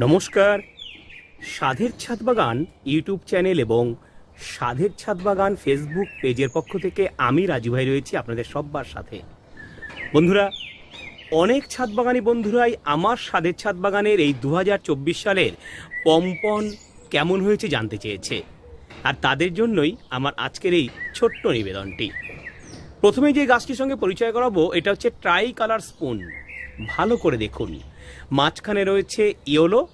নমস্কার। সাধের ছাদ বাগান ইউটিউব চ্যানেল এবং সাধের ছাদ বাগান ফেসবুক পেজের পক্ষ থেকে আমি রাজু ভাই রয়েছি আপনাদের সব্বার সাথে। বন্ধুরা, অনেক ছাদ বাগানি বন্ধুরাই আমার সাধের ছাদ বাগানের এই দু হাজার চব্বিশ সালের পম্পন কেমন হয়েছে জানতে চেয়েছে। আর তাদের জন্যই আমার আজকের এই ছোট্ট নিবেদনটি। প্রথমে যে গাছটির সঙ্গে পরিচয় করাবো, এটা হচ্ছে ট্রাই কালার স্পুন ভালো করে দেখুন। মাঝখানে রয়েছে ইয়েলো,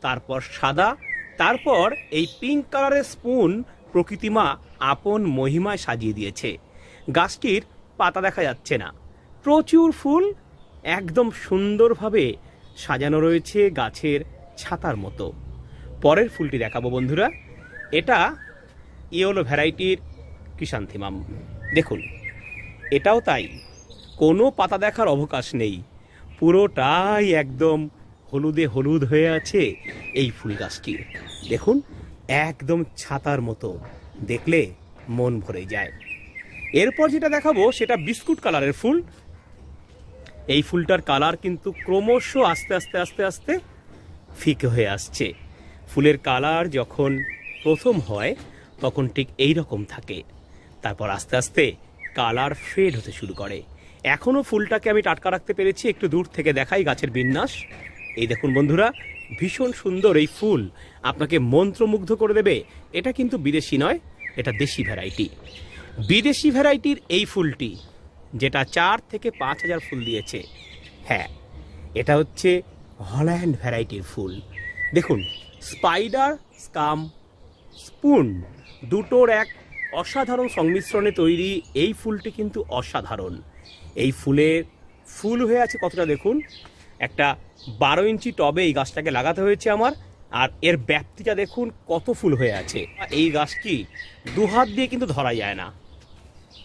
তারপর সাদা, তারপর এই পিঙ্ক কালারের স্পুন প্রকৃতিমা আপন মহিমায় সাজিয়ে দিয়েছে। গাছটির পাতা দেখা যাচ্ছে না। প্রচুর ফুল, একদম সুন্দরভাবে সাজানো রয়েছে গাছের ছাতার মতো। পরের ফুলটি দেখাবো বন্ধুরা। এটা ইয়েলো ভ্যারাইটির কিষান্থিমাম। দেখুন, এটাও তাই। কোনো পাতা দেখার অবকাশ নেই। পুরোটাই একদম হলুদে হলুদ হয়ে আছে এই ফুল গাছটি। দেখুন, একদম ছাতার মতো। দেখলে মন ভরে যায়। এরপর যেটা দেখাবো, সেটা বিস্কুট কালারের ফুল। এই ফুলটার কালার কিন্তু ক্রমশ আস্তে আস্তে আস্তে আস্তে ফিকে হয়ে আসছে। ফুলের কালার যখন প্রথম হয়, তখন ঠিক এই রকম থাকে। তারপর আস্তে আস্তে কালার ফেড হতে শুরু করে। এখনও ফুলটাকে আমি টাটকা রাখতে পেরেছি, একটু দূর থেকে দেখাই গাছের বিন্যাস। এই দেখুন বন্ধুরা, ভীষণ সুন্দর এই ফুল। আপনাকে মন্ত্রমুগ্ধ করে দেবে। এটা কিন্তু বিদেশি নয়, এটা দেশি ভ্যারাইটি। বিদেশি ভ্যারাইটির এই ফুলটি, যেটা চার থেকে পাঁচ হাজার ফুল দিয়েছে। হ্যাঁ এটা হচ্ছে হল্যান্ড ভ্যারাইটির ফুল। দেখুন, স্পাইডার, স্কাম, স্পুন, দুটোর এক অসাধারণ সংমিশ্রণে তৈরি এই ফুলটি কিন্তু অসাধারণ। এই ফুলের ফুল হয়ে আছে কতটা দেখুন? একটা বারো ইঞ্চি টবে এই গাছটাকে লাগাতে হয়েছে আমার, আর এর ব্যাপ্তিটা দেখুন কত ফুল হয়ে আছে। এই গাছটি দু হাত দিয়ে কিন্তু ধরা যায় না।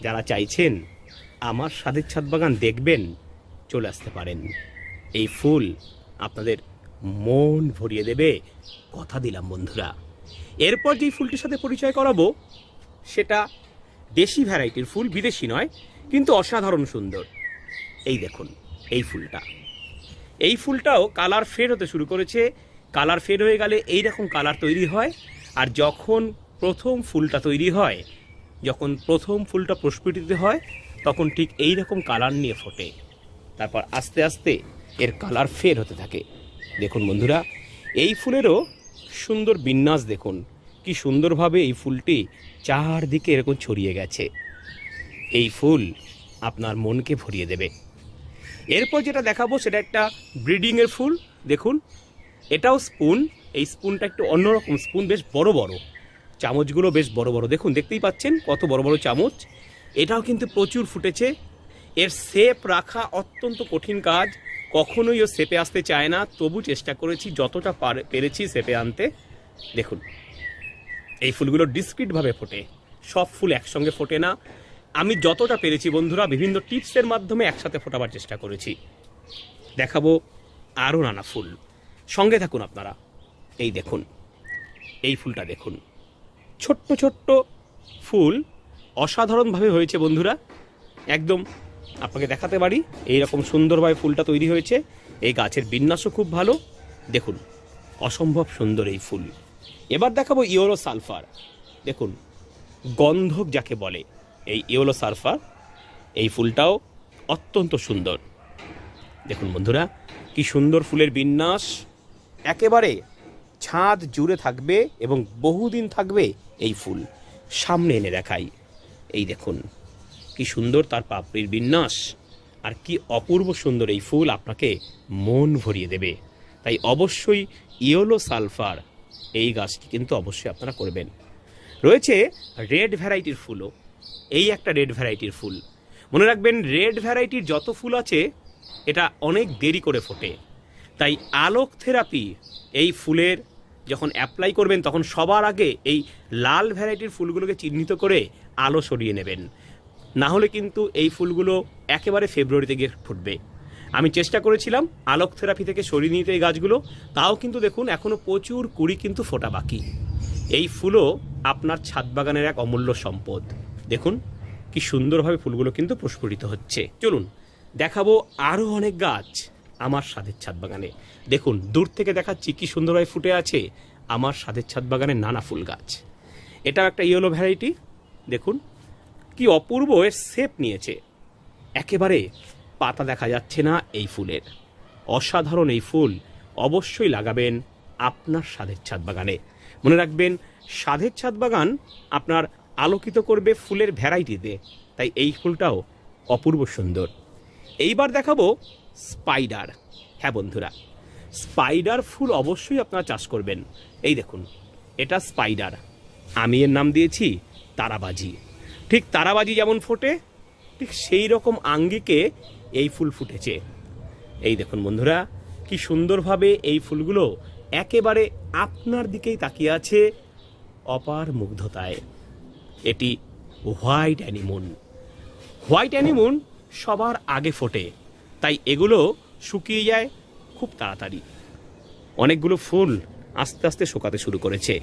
যারা চাইছেন আমার স্বাদের ছাদ বাগান দেখবেন, চলে আসতে পারেন। এই ফুল আপনাদের মন ভরিয়ে দেবে, কথা দিলাম বন্ধুরা। এরপর যেই ফুলটির সাথে পরিচয় করাবো, সেটা দেশি ভ্যারাইটির ফুল, বিদেশি নয় কিন্তু অসাধারণ সুন্দর। এই দেখুন, এই ফুলটা। এই ফুলটাও কালার ফেড হতে শুরু করেছে। কালার ফেড হয়ে গেলে এই রকম কালার তৈরি হয়। আর যখন প্রথম ফুলটা তৈরি হয়, যখন প্রথম ফুলটা প্রস্ফুটিত হয়, তখন ঠিক এই রকম কালার নিয়ে ফোটে। তারপর আস্তে আস্তে এর কালার ফের হতে থাকে। দেখুন বন্ধুরা, এই ফুলেরও সুন্দর বিন্যাস দেখুন। কি সুন্দরভাবে এই ফুলটি চারদিকে এরকম ছড়িয়ে গেছে। এই ফুল আপনার মনকে ভরিয়ে দেবে। এরপর যেটা দেখাবো সেটা একটা ব্রিডিংয়ের ফুল, দেখুন। এটাও স্পুন, এই স্পুনটা একটু অন্যরকম, স্পুন বেশ বড় বড়। চামচগুলো বেশ বড় বড়। দেখুন, দেখতেই পাচ্ছেন কত বড় বড় চামচ। এটাও কিন্তু প্রচুর ফুটেছে। এর শেপ রাখা অত্যন্ত কঠিন কাজ। কখনোই ও শেপে আসতে চায় না। তবু চেষ্টা করেছি, যতটা পারে- পেরেছি শেপে আনতে। দেখুন, এই ফুলগুলো ডিসক্রিটভাবে ফোটে। সব ফুল একসঙ্গে ফোটে না। আমি যতটা পেরেছি, বন্ধুরা, বিভিন্ন টিপসের মাধ্যমে একসাথে ফোটাবার চেষ্টা করেছি। দেখাবো আরও নানা ফুল। সঙ্গে থাকুন আপনারা। এই দেখুন, এই ফুলটা দেখুন। ছোট্ট ছোট্ট ফুল অসাধারণভাবে হয়েছে, বন্ধুরা। একদম আপনাকে দেখাতে পারি এই রকম সুন্দরভাবে ফুলটা তৈরি হয়েছে। এই গাছের বিন্যাসও খুব ভালো। দেখুন, অসম্ভব সুন্দর এই ফুল। এবার দেখাবো ইওরো সালফার দেখুন, গন্ধক যাকে বলে। এই ইওলো সালফার এই ফুলটাও অত্যন্ত সুন্দর। দেখুন বন্ধুরা, কি সুন্দর ফুলের বিন্যাস। একেবারে ছাদ জুড়ে থাকবে এবং বহুদিন থাকবে এই ফুল। সামনে এনে দেখাই। এই দেখুন, কি সুন্দর তার পাপড়ির বিন্যাস। আর কি অপূর্ব সুন্দর এই ফুল আপনাকে মন ভরিয়ে দেবে। তাই অবশ্যই ইয়েলো সালফার এই গাছটি কিন্তু অবশ্যই আপনারা করবেন। রয়েছে রেড ভ্যারাইটির ফুলও। এই একটা রেড ভ্যারাইটির ফুল। মনে রাখবেন রেড ভ্যারাইটির যত ফুল আছে, এটা অনেক দেরি করে ফোটে। তাই আলোক থেরাপি এই ফুলের যখন অ্যাপ্লাই করবেন, তখন সবার আগে এই লাল ভ্যারাইটির ফুলগুলোকে চিহ্নিত করে আলো সরিয়ে নেবেন। না হলে কিন্তু এই ফুলগুলো একেবারে ফেব্রুয়ারিতে গিয়ে ফুটবে। আমি চেষ্টা করেছিলাম আলোক থেরাপি থেকে সরিয়ে নিতে এই গাছগুলো, তাও কিন্তু দেখুন এখনও প্রচুর কুড়ি কিন্তু ফোটা বাকি। এই ফুলও আপনার ছাদ বাগানের এক অমূল্য সম্পদ। দেখুন কি সুন্দরভাবে ফুলগুলো কিন্তু প্রস্ফুটিত হচ্ছে। চলুন, দেখাবো আরও অনেক গাছ আমার স্বাদের ছাদ বাগানে। দেখুন, দূর থেকে দেখাচ্ছি কি সুন্দরভাবে ফুটে আছে আমার স্বাদের ছাদ বাগানে নানা ফুল গাছ। এটাও একটা ইয়েলো ভ্যারাইটি দেখুন, কি অপূর্ব এর শেপ নিয়েছে। একেবারে পাতা দেখা যাচ্ছে না এই ফুলের। অসাধারণ এই ফুল অবশ্যই লাগাবেন আপনার স্বাদের ছাদ বাগানে। মনে রাখবেন, স্বাদের ছাদ বাগান আপনার আলোকিত করবে ফুলের ভ্যারাইটিতে তাই এই ফুলটাও অপূর্ব সুন্দর। এইবার দেখাবো স্পাইডার। হ্যাঁ বন্ধুরা, স্পাইডার ফুল অবশ্যই আপনারা চাষ করবেন। এই দেখুন, এটা স্পাইডার। আমি এর নাম দিয়েছি তারাবাজি। ঠিক তারাবাজি যেমন ফোটে, ঠিক সেই রকম আঙ্গিকে এই ফুল ফুটেছে। এই দেখুন বন্ধুরা, কি সুন্দরভাবে এই ফুলগুলো একেবারে আপনার দিকেই তাকিয়ে আছে অপার মুগ্ধতায়। এটি হোয়াইট অ্যানিমুন। হোয়াইট অ্যানিমুন সবার আগে ফোটে, তাই এগুলো শুকিয়ে যায় খুব তাড়াতাড়ি। অনেকগুলো ফুল আস্তে আস্তে শুকাতে শুরু করেছে।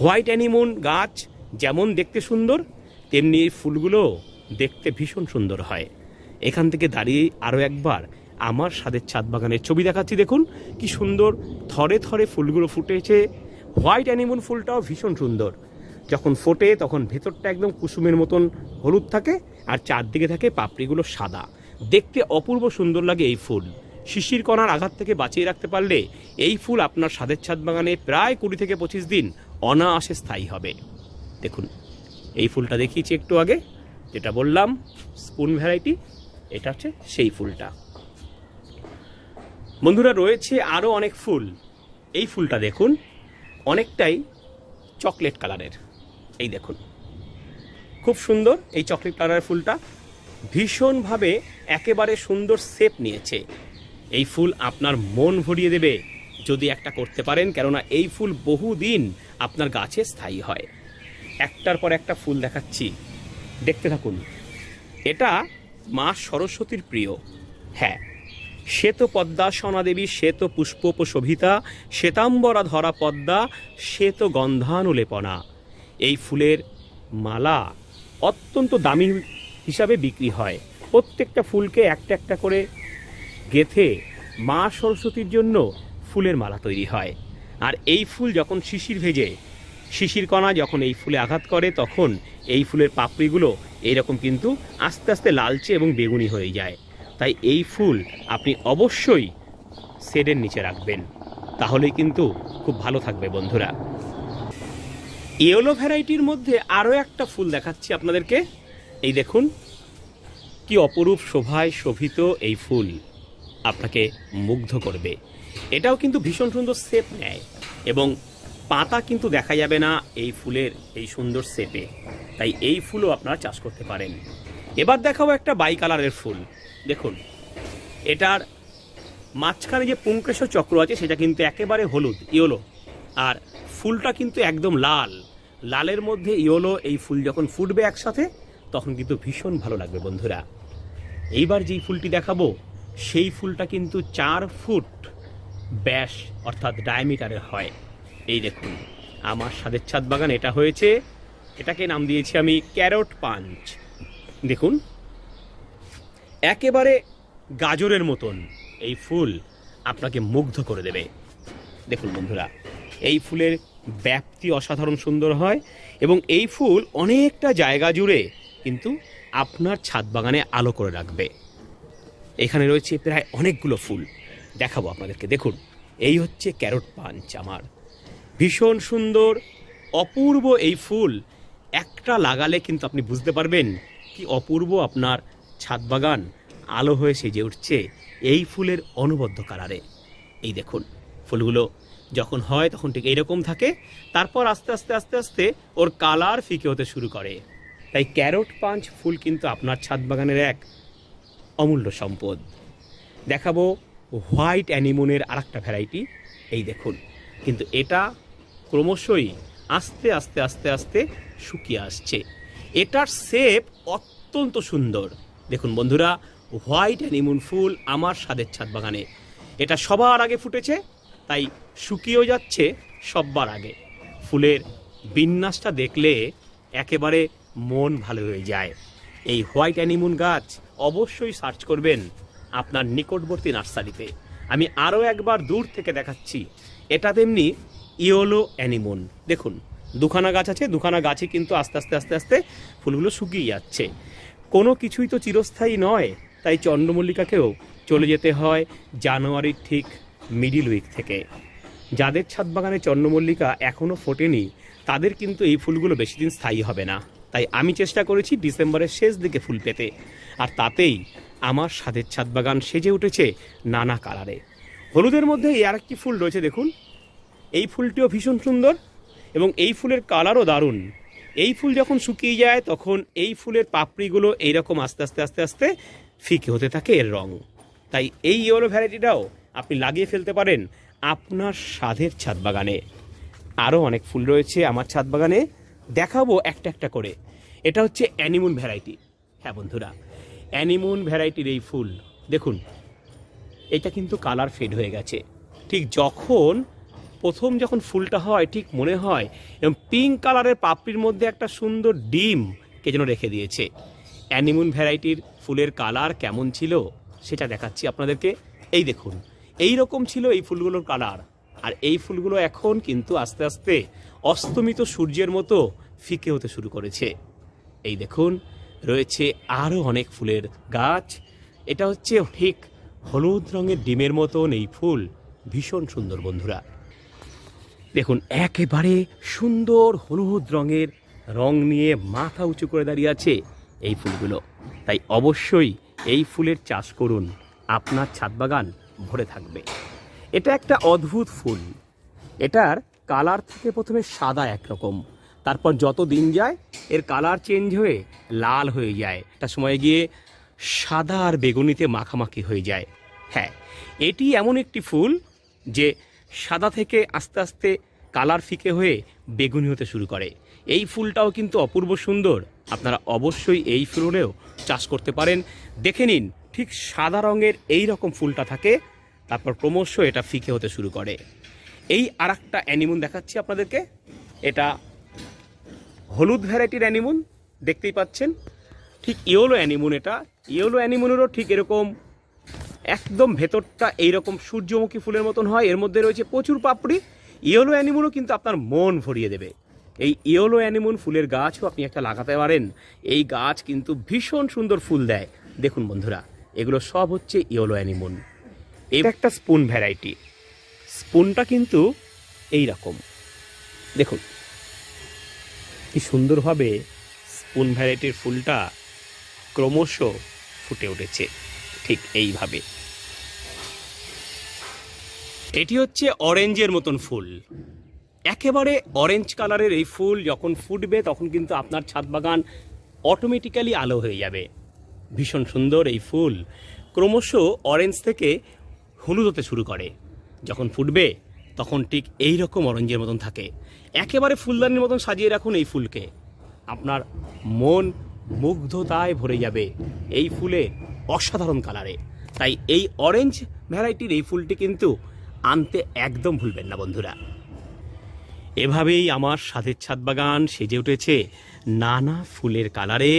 হোয়াইট অ্যানিমুন গাছ যেমন দেখতে সুন্দর, তেমনি এই ফুলগুলো দেখতে ভীষণ সুন্দর হয়। এখান থেকে দাঁড়িয়ে আরও একবার আমার স্বাদের ছাদ বাগানের ছবি দেখাচ্ছি, দেখুন কি সুন্দর, থরে থরে ফুলগুলো ফুটেছে। হোয়াইট অ্যানিমুন ফুলটাও ভীষণ সুন্দর। যখন ফোটে তখন ভেতরটা একদম কুসুমের মতন হলুদ থাকে আর চারদিকে থাকে পাপড়িগুলো সাদা। দেখতে অপূর্ব সুন্দর লাগে এই ফুল। শিশির কণার আঘাত থেকে বাঁচিয়ে রাখতে পারলে এই ফুল আপনার স্বাদের ছাদ বাগানে প্রায় কুড়ি থেকে পঁচিশ দিন অনায়াসে স্থায়ী হবে। দেখুন, এই ফুলটা দেখিয়েছি একটু আগে, যেটা বললাম, স্পুন ভ্যারাইটি, এটা হচ্ছে সেই ফুলটা। বন্ধুরা, রয়েছে আরও অনেক ফুল। এই ফুলটা দেখুন, অনেকটাই চকলেট কালারের। এই দেখুন। খুব সুন্দর এই চকলেট কালারের ফুলটা। ভীষণভাবে একেবারে সুন্দর শেপ নিয়েছে। এই ফুল আপনার মন ভরিয়ে দেবে যদি একটা করতে পারেন, কেননা এই ফুল বহুদিন আপনার গাছে স্থায়ী হয়। একটার পর একটা ফুল দেখাচ্ছি। দেখতে থাকুন। এটা মা সরস্বতীর প্রিয়। হ্যাঁ শ্বেত পদ্মা সোনাদেবী শ্বেত পুষ্পোপশোভিতা শ্বেতাম্বরা ধরা পদ্মা, শ্বেত গন্ধানুলেপনা। এই ফুলের মালা অত্যন্ত দামি হিসাবে বিক্রি হয়। প্রত্যেকটা ফুলকে একটা একটা করে গেথে মা সরস্বতীর জন্য ফুলের মালা তৈরি হয়। আর এই ফুল যখন শিশির ভেজে, শিশির কণা যখন এই ফুলে আঘাত করে, তখন এই ফুলের পাপড়িগুলো এইরকম কিন্তু আস্তে আস্তে লালচে এবং বেগুনি হয়ে যায়। তাই এই ফুল আপনি অবশ্যই শেডের নিচে রাখবেন। তাহলেই কিন্তু খুব ভালো থাকবে বন্ধুরা। ইয়েলো ভ্যারাইটির মধ্যে আরও একটা ফুল দেখাচ্ছি আপনাদেরকে। এই দেখুন, কি অপরূপ শোভায় শোভিত এই ফুল আপনাকে মুগ্ধ করবে। এটাও কিন্তু ভীষণ সুন্দর শেপ নেয় এবং পাতা কিন্তু দেখা যাবে না এই ফুলের এই সুন্দর শেপে। তাই এই ফুলও আপনারা চাষ করতে পারেন। এবার দেখাবো একটা বাই কালারের ফুল। দেখুন, এটার মাঝখানে যে পুঙ্কেশ চক্র আছে, সেটা কিন্তু একেবারে হলুদ, ইয়েলো। আর ফুলটা কিন্তু একদম লাল। লালের মধ্যে ইয়োলো এই ফুল যখন ফুটবে একসাথে, তখন কিন্তু ভীষণ ভালো লাগবে বন্ধুরা। এইবার যেই ফুলটি দেখাবো, সেই ফুলটা কিন্তু চার ফুট ব্যাস অর্থাৎ ডায়ামিটারের হয়। এই দেখুন, আমার স্বাদের ছাদ বাগান এটা হয়েছে। এটাকে নাম দিয়েছি আমি ক্যারট পাঞ্চ। দেখুন, একেবারে গাজরের মতন এই ফুল আপনাকে মুগ্ধ করে দেবে। দেখুন বন্ধুরা এই ফুলের ব্যাপ্তি অসাধারণ সুন্দর হয় এবং এই ফুল অনেকটা জায়গা জুড়ে কিন্তু আপনার ছাদ বাগানে আলো করে রাখবে। এখানে রয়েছে প্রায় অনেকগুলো ফুল। দেখাবো আপনাদেরকে। দেখুন, এই হচ্ছে ক্যারট পাঞ্চ আমার। ভীষণ সুন্দর, অপূর্ব এই ফুল। একটা লাগালে কিন্তু আপনি বুঝতে পারবেন কি অপূর্ব আপনার ছাদ বাগান। আলো হয়ে সেজে উঠছে এই ফুলের অনবদ্য কালারে। এই দেখুন, ফুলগুলো যখন হয় তখন ঠিক এরকম থাকে। তারপর আস্তে আস্তে আস্তে আস্তে ওর কালার ফিকে হতে শুরু করে। তাই ক্যারট পাঞ্চ ফুল কিন্তু আপনার ছাদ বাগানের এক অমূল্য সম্পদ। দেখাবো হোয়াইট অ্যানিমনের আর একটা ভ্যারাইটি। এই দেখুন, কিন্তু এটা ক্রমশই আস্তে আস্তে আস্তে আস্তে শুকিয়ে আসছে। এটার শেপ অত্যন্ত সুন্দর। দেখুন বন্ধুরা, হোয়াইট অ্যানিমুন ফুল আমার স্বাদের ছাদ বাগানে। এটা সবার আগে ফুটেছে তাই শুকিয়েও যাচ্ছে সববার আগে। ফুলের বিন্যাসটা দেখলে একেবারে মন ভালো হয়ে যায়। এই হোয়াইট অ্যানিমুন গাছ অবশ্যই সার্চ করবেন আপনার নিকটবর্তী নার্সারিতে। আমি আরও একবার দূর থেকে দেখাচ্ছি। এটা তেমনি ইয়োলো অ্যানিমন। দেখুন, দুখানা গাছ আছে, দুখানা গাছে কিন্তু আস্তে আস্তে আস্তে আস্তে ফুলগুলো শুকিয়ে যাচ্ছে। কোনো কিছুই তো চিরস্থায়ী নয়, তাই চন্দ্রমল্লিকাকেও চলে যেতে হয় জানুয়ারির ঠিক মিডিল উইক থেকে। যাদের ছাদ বাগানে চন্দ্রমল্লিকা এখনও ফোটেনি, তাদের কিন্তু এই ফুলগুলো বেশি দিন স্থায়ী হবে না। তাই আমি চেষ্টা করেছি ডিসেম্বরের শেষ দিকে ফুল পেতে। আর তাতেই আমার স্বাদের ছাদ বাগান সেজে উঠেছে নানা কালারে। হলুদের মধ্যে এই আর একটি ফুল রয়েছে, দেখুন। এই ফুলটিও ভীষণ সুন্দর এবং এই ফুলের কালারও দারুণ। এই ফুল যখন শুকিয়ে যায়, তখন এই ফুলের পাপড়িগুলো এইরকম আস্তে আস্তে আস্তে আস্তে ফিকে হতে থাকে এর রং। তাই এই ইয়েলো ভ্যারাইটিটাও আপনি লাগিয়ে ফেলতে পারেন আপনার স্বাদের ছাদ বাগানে। আরও অনেক ফুল রয়েছে আমার ছাদ বাগানে। দেখাবো একটা একটা করে। এটা হচ্ছে অ্যানিমুন ভ্যারাইটি। হ্যাঁ বন্ধুরা, অ্যানিমুন ভ্যারাইটির এই ফুল, দেখুন, এটা কিন্তু কালার ফেড হয়ে গেছে। ঠিক যখন প্রথম যখন ফুলটা হয়, ঠিক মনে হয়, এবং পিঙ্ক কালারের পাপড়ির মধ্যে একটা সুন্দর ডিম কে যেন রেখে দিয়েছে। অ্যানিমুন ভ্যারাইটির ফুলের কালার কেমন ছিল সেটা দেখাচ্ছি আপনাদেরকে। এই দেখুন এই রকম ছিল এই ফুলগুলোর কালার আর এই ফুলগুলো এখন কিন্তু আস্তে আস্তে অস্তমিত সূর্যের মতো ফিকে হতে শুরু করেছে। এই দেখুন, রয়েছে আরও অনেক ফুলের গাছ। এটা হচ্ছে ঠিক হলুদ রঙের ডিমের মতন এই ফুল। ভীষণ সুন্দর বন্ধুরা। দেখুন, একেবারে সুন্দর হলুদ রঙের রং নিয়ে মাথা উঁচু করে দাঁড়িয়ে আছে এই ফুলগুলো। তাই অবশ্যই এই ফুলের চাষ করুন। আপনার ছাদ বাগান ভরে থাকবে। এটা একটা অদ্ভুত ফুল। এটার কালার থেকে প্রথমে সাদা একরকম। তারপর যত দিন যায়, এর কালার চেঞ্জ হয়ে লাল হয়ে যায়। একটা সময় গিয়ে সাদা আর বেগুনিতে মাখামাখি হয়ে যায়। হ্যাঁ এটি এমন একটি ফুল যে সাদা থেকে আস্তে আস্তে কালার ফিকে হয়ে বেগুনি হতে শুরু করে। এই ফুলটাও কিন্তু অপূর্ব সুন্দর। আপনারা অবশ্যই এই ফুলেও চাষ করতে পারেন। দেখে নিন ঠিক সাদা রঙের এই রকম ফুলটা থাকে, তারপর ক্রমশ এটা ফিকে হতে শুরু করে। এই আর একটা অ্যানিমুন দেখাচ্ছি আপনাদেরকে। এটা হলুদ ভ্যারাইটির অ্যানিমুন, দেখতেই পাচ্ছেন। ঠিক ইয়েলো অ্যানিমুন এটা। ইয়েলো অ্যানিমুনেরও ঠিক এরকম একদম ভেতরটা এইরকম সূর্যমুখী ফুলের মতন হয়। এর মধ্যে রয়েছে প্রচুর পাপড়ি। ইয়েলো অ্যানিমুনও কিন্তু আপনার মন ভরিয়ে দেবে। এই ইয়েলো অ্যানিমুন ফুলের গাছও আপনি একটা লাগাতে পারেন। এই গাছ কিন্তু ভীষণ সুন্দর ফুল দেয়। দেখুন বন্ধুরা। এগুলো সব হচ্ছে ইয়েলো অ্যানিমুন। এটা একটা স্পুন ভ্যারাইটি। স্পুনটা কিন্তু এই রকম দেখুন কি সুন্দরভাবে স্পুন ভ্যারাইটির ফুলটা ক্রমশ ফুটে উঠেছে ঠিক এইভাবে। এটি হচ্ছে অরেঞ্জের মতন ফুল। একেবারে অরেঞ্জ কালারের এই ফুল যখন ফুটবে তখন কিন্তু আপনার ছাদ বাগান অটোমেটিক্যালি আলো হয়ে যাবে। ভীষণ সুন্দর এই ফুল। ক্রমশ অরেঞ্জ থেকে হলুদ হতে শুরু করে। যখন ফুটবে, তখন ঠিক এই রকম অরেঞ্জের মতন থাকে। একেবারে ফুলদানির মতন সাজিয়ে রাখুন এই ফুলকে। আপনার মন মুগ্ধতায় ভরে যাবে এই ফুলে অসাধারণ কালারে তাই এই অরেঞ্জ ভ্যারাইটির এই ফুলটি কিন্তু আনতে একদম ভুলবেন না বন্ধুরা। এভাবেই আমার স্বাদের ছাদ বাগান সেজে উঠেছে। নানা ফুলের কালারে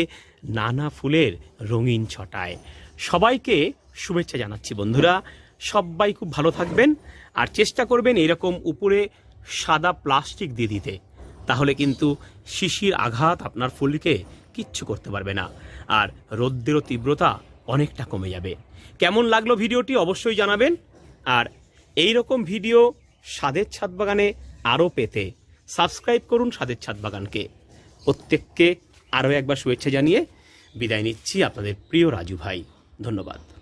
নানা ফুলের রঙিন ছটায়। সবাইকে শুভেচ্ছা জানাচ্ছি বন্ধুরা। সবাই খুব ভালো থাকবেন আর চেষ্টা করবেন এরকম উপরে সাদা প্লাস্টিক দিয়ে দিতে। তাহলে কিন্তু শিশির আঘাত আপনার ফুলকে কিচ্ছু করতে পারবে না আর রোদ্রেরও তীব্রতা অনেকটা কমে যাবে। কেমন লাগল ভিডিওটি অবশ্যই জানাবেন। আর এই রকম ভিডিও স্বাদের ছাদ বাগানে আরও পেতে সাবস্ক্রাইব করুন স্বাদের ছাদ বাগানকে। প্রত্যেককে আরও একবার শুভেচ্ছা জানিয়ে বিদায় নিচ্ছি আপনাদের প্রিয় রাজু ভাই। ধন্যবাদ।